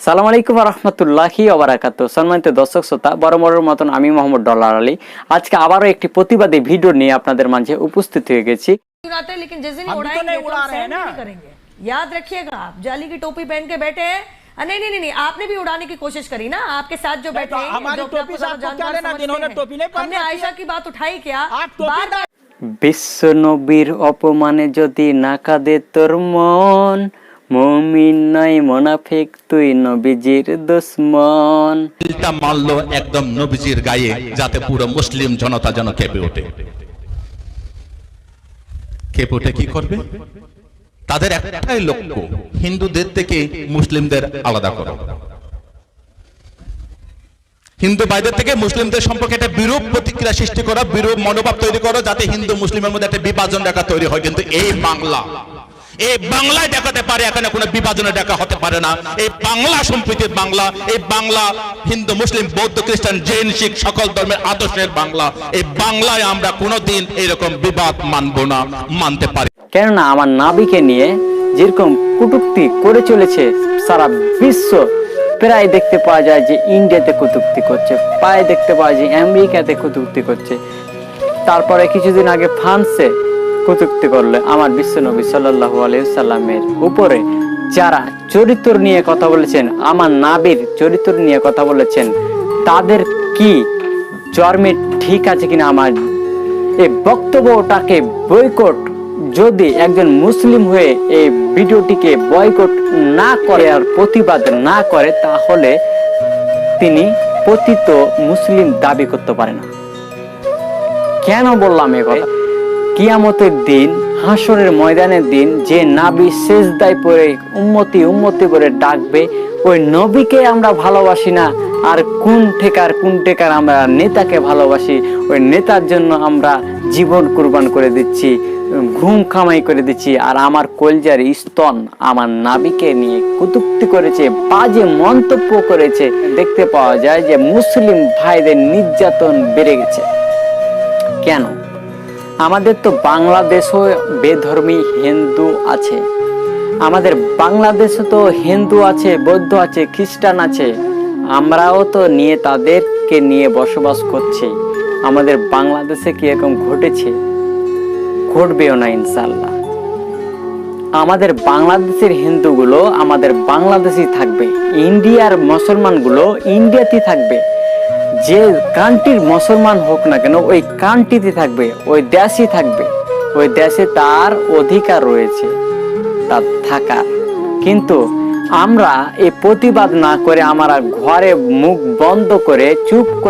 সালাম আলাইকুম রহমতুল্লাহি ওবারাকাত সম্মানিত দর্শক শ্রোতা বড় বড়র মতন আমি মোহাম্মদ ডলার আলী আজকে আবারও একটি প্রতিবাদী ভিডিও নিয়ে আপনাদের মাঝে উপস্থিত হয়ে গেছি उड़ाते हैं लेकिन जिस दिन हम भी तो उड़ाएंगे नहीं तो उड़ा हम रहे हैं सहन भी ना। नहीं करेंगे याद रखिएगा आप जाली की टोपी पहन के बैठे हैं अ, नहीं नहीं नहीं नहीं आपने भी उड़ाने की कोशिश करी ना आपके साथ जो बैठे तो हैं, हमारी जो अपने आप टोपी को से ज्यादा आपको क्या जानकार लेना? समझते जिन्होंने हैं। टोपी नहीं पहन हमने रखी आयशा है? की बात उठाई क्या आप टोपी बार बार বিশ্ব নবীর অপমানে যদি না কাঁদে তোর মন মমিন নয়, মোনাফেক, তুই নবীজির দুশ্মন। দিলটা মারলো একদম নবীজির গায়ে, যাতে পুরো মুসলিম জনতা যেন কেঁপে ওঠে। কেঁপে ওঠে কি করবে? তাদের একটাই লক্ষ্য, হিন্দুদের থেকে মুসলিমদের আলাদা করো। হিন্দু ভাইদের থেকে মুসলিমদের সম্পর্কে একটা বিরূপ প্রতিক্রিয়া সৃষ্টি করা, বিরূপ মনোভাব তৈরি করো, যাতে হিন্দু মুসলিমের মধ্যে একটা বিভাজন রেখা তৈরি হয়। কিন্তু এই বাংলা এই বাংলায় দেখাতে পারে, এখানে কোনো বিভাজনের দেখা হতে পারে না। এই বাংলা সম্প্রীতির বাংলা, এই বাংলা হিন্দু, মুসলিম, বৌদ্ধ, খ্রিস্টান, জৈন, শিখ, সকল ধর্মের আদর্শের বাংলা। এই বাংলায় আমরা কোনোদিন এরকম বিবাদ মানবো না, মানতে পারি। কেননা আমার নাবিকে নিয়ে যেরকম কটুক্তি করে চলেছে, সারা বিশ্ব প্রায় দেখতে পাওয়া যায় যে ইন্ডিয়াতে কটুক্তি করছে প্রায় দেখতে পাওয়া যায় আমেরিকাতে কটুক্তি করছে। তারপরে কিছুদিন আগে ফ্রান্সে কটুক্তি করলে আমার বিশ্বনবী সাল্লাহ আলাইসাল্লামের উপরে যারা চরিত্র নিয়ে কথা বলেছেন, আমার নাবির চরিত্র নিয়ে কথা বলেছেন, তাদের কি জন্মে ঠিক আছে কিনা আমার এই বক্তব্যটাকে বয়কট যদি একজন মুসলিম হয়ে এই ভিডিওটিকে বয়কট না করে আর প্রতিবাদ না করে, তাহলে তিনি পতিত মুসলিম দাবি করতে পারে না। কেন বললাম এ কথা? কিয়ামতের দিন হাসরের ময়দানের দিন, যে নাবি শেষদায় পরে উম্মতি উম্মতি করে ডাকবে, ওই নবীকে আমরা ভালোবাসি না। আর কোন ঠেকার কোন ঠেকার আমরা নেতাকে ভালোবাসি, ওই নেতার জন্য আমরা জীবন কুরবান করে দিচ্ছি, ঘুম খামাই করে দিচ্ছি। আর আমার কলজার স্তন আমার নাবিকে নিয়ে কুতুক্তি করেছে, বাজে মন্তব্য করেছে। দেখতে পাওয়া যায় যে মুসলিম ভাইদের নির্যাতন বেড়ে গেছে। কেন? আমাদের তো বাংলাদেশও বেধর্মী হিন্দু আছে। আমাদের বাংলাদেশে তো হিন্দু আছে, বৌদ্ধ আছে, খ্রিস্টান আছে। আমরাও তো নিয়ে তাদেরকে নিয়ে বসবাস করছি। আমাদের বাংলাদেশে কি এরকম ঘটেছে? ঘটবেও না ইনশাল্লাহ আমাদের বাংলাদেশের হিন্দুগুলো আমাদের বাংলাদেশেই থাকবে, ইন্ডিয়ার মুসলমানগুলো ইন্ডিয়াতেই থাকবে। যে কান্ট্রির মুসলমান হোক না কেন, ওই কান্ট্রিতে থাকবে, ওই দেশই থাকবে। ওই দেশে তার অধিকার রয়েছে, তার থাকা কিন্তু আমরা এই প্রতিবাদ না করে আমরা ঘরে মুখ বন্ধ করে চুপ